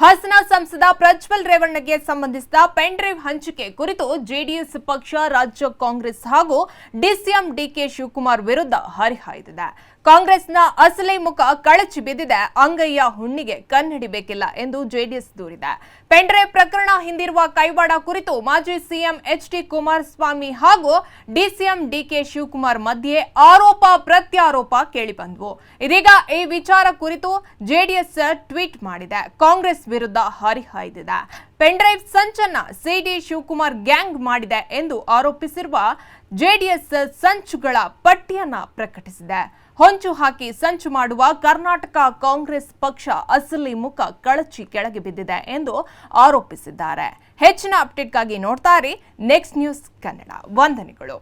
ಹಾಸನ ಸಂಸದ ಪ್ರಜ್ವಲ್ ರೇವಣ್ಣಗೆ ಸಂಬಂಧಿಸಿದ pen drive ಹಂಚಿಕೆ ಕುರಿತು ಜೆಡಿಎಸ್ ಪಕ್ಷ, ರಾಜ್ಯ ಕಾಂಗ್ರೆಸ್ ಹಾಗೂ ಡಿಸಿಎಂ ಡಿಕೆ ಶಿವಕುಮಾರ್ ವಿರುದ್ಧ ಹರಿಹಾಯ್ದಿದೆ. ಕಾಂಗ್ರೆಸ್ನ ಅಸಲಿ ಮುಖ ಕಳಚಿ ಬಿದ್ದಿದೆ. ಅಂಗಯ್ಯ ಹುಣ್ಣಿಗೆ ಕನ್ನಡಿಬೇಕಿಲ್ಲ ಎಂದು ಜೆಡಿಎಸ್ ದೂರಿದೆ. ಪೆನ್ ಡ್ರೈವ್ ಪ್ರಕರಣ ಹಿಂದಿರುವ ಕೈವಾಡ ಕುರಿತು ಮಾಜಿ ಸಿಎಂ ಎಚ್ ಡಿ ಕುಮಾರಸ್ವಾಮಿ ಹಾಗೂ ಡಿಸಿಎಂ ಡಿಕೆ ಶಿವಕುಮಾರ್ ಮಧ್ಯೆ ಆರೋಪ, ಪ್ರತ್ಯಾರೋಪ ಕೇಳಿಬಂದವು. ಇದೀಗ ಈ ವಿಚಾರ ಕುರಿತು ಜೆಡಿಎಸ್ ಟ್ವೀಟ್ ಮಾಡಿದೆ. ಕಾಂಗ್ರೆಸ್ ವಿರುದ್ಧ ಹರಿಹಾಯ್ದಿದೆ ಪೆನ್ಡ್ರೈವ್ ಸಂಚನ್ನ ಸಿಡಿ ಶಿವಕುಮಾರ್ ಗ್ಯಾಂಗ್ ಮಾಡಿದೆ ಎಂದು ಆರೋಪಿಸಿರುವ ಜೆಡಿಎಸ್ ಸಂಚುಗಳ ಪಟ್ಟಿಯನ್ನ ಪ್ರಕಟಿಸಿದೆ. ಹೊಂಚು ಹಾಕಿ ಸಂಚು ಮಾಡುವ ಕರ್ನಾಟಕ ಕಾಂಗ್ರೆಸ್ ಪಕ್ಷ ಅಸಲಿ ಮುಖ ಕಳಚಿ ಕೆಳಗೆ ಬಿದ್ದಿದೆ ಎಂದು ಆರೋಪಿಸಿದ್ದಾರೆ. ಹೆಚ್ಚಿನ ಅಪ್ಡೇಟ್ಗಾಗಿ ನೋಡ್ತಾ ಇರಿ. Next news Kannada. ವಂದನೆಗಳು.